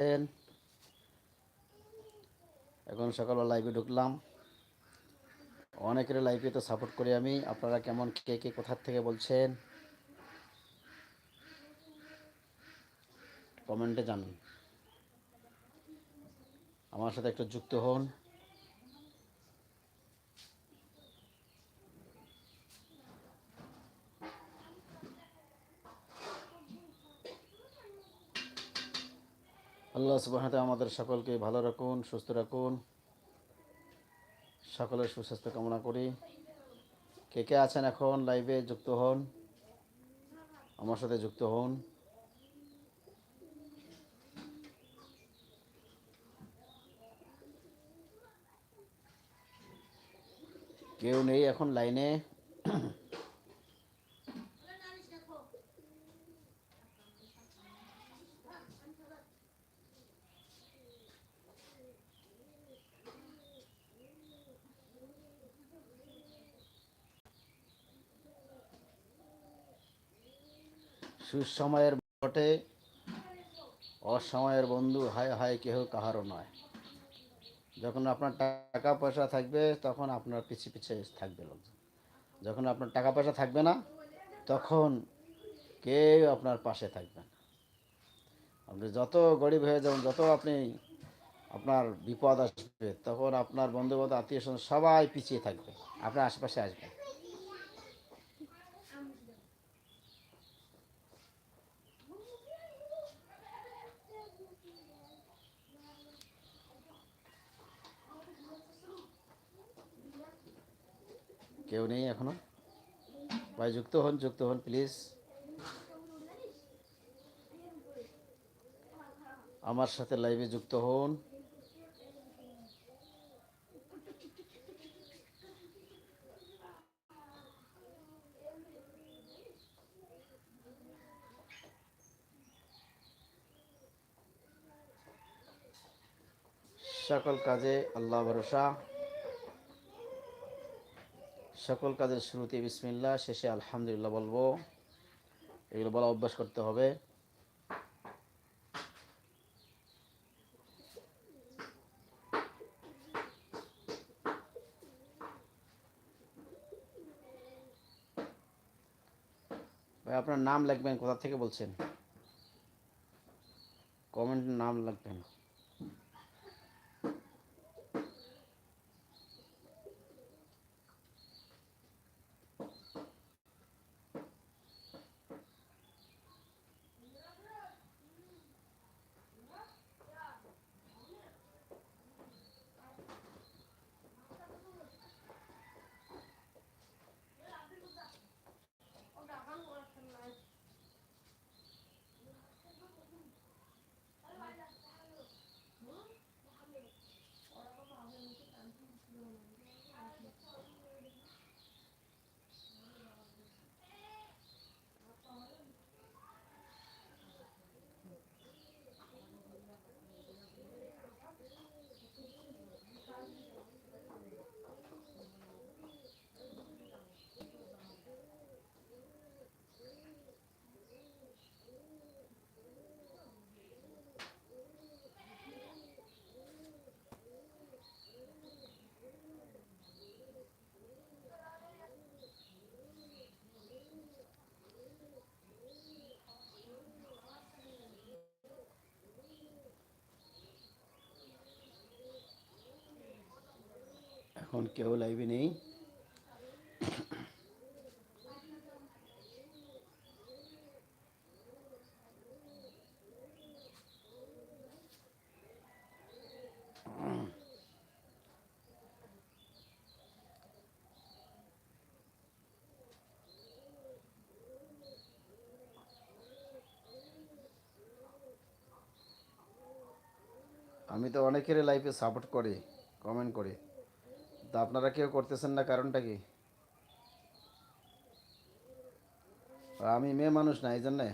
আছেন এখন সকালবেলা লাইভে ঢুকলাম। অনেকের লাইভে তো সাপোর্ট করি আমি। আপনারা কেমন, কে কে কোথার থেকে বলছেন? কমেন্টে জানান। আমার সাথে একটু যুক্ত হন। আল্লাহ সুবাহ আমাদের সকলকে ভালো রাখুন, সুস্থ রাখুন। সকলের সুস্বাস্থ্য কামনা করি। কে কে আছেন এখন লাইভে যুক্ত হন? আমার সাথে যুক্ত হন। কেউ নেই এখন লাইনে। সুসময়ের বটে, অসময়ের বন্ধু, হায় হায় কেহ কাহারও নয়। যখন আপনার টাকা পয়সা থাকবে, তখন আপনার পিছে পিছে থাকবে লোকজন। যখন আপনার টাকা পয়সা থাকবে না, তখন কেউ আপনার পাশে থাকবে না। আপনি যত গরিব হয়ে যাবেন, যত আপনি আপনার বিপদ আসবে, তখন আপনার বন্ধু বান্ধব আত্মীয় স্বজন সবাই পিছিয়ে থাকবে। আপনার আশেপাশে আসবে। কেউ নেই এখনও। ভাই, যুক্ত হন যুক্ত হন প্লিজ আমার সাথে লাইভে যুক্ত হন। সকল কাজে আল্লাহ ভরসা। সকল কাজের শুরুতে বিসমিল্লা শেষে আলহামদুলিল্লাহ বলব। এগুলো বলা অভ্যাস করতে হবে। ভাই, আপনার নাম লিখবেন কোথা থেকে বলছেন? কমেন্ট নাম লিখবেন এখন কেউ লাইভে নেই। আমি তো অনেকের লাইফে সাপোর্ট করি কমেন্ট করি। তা আপনারা কেউ করতেছেন না কারণটা কি? আমি মেয়ে মানুষ না এই জন্যে।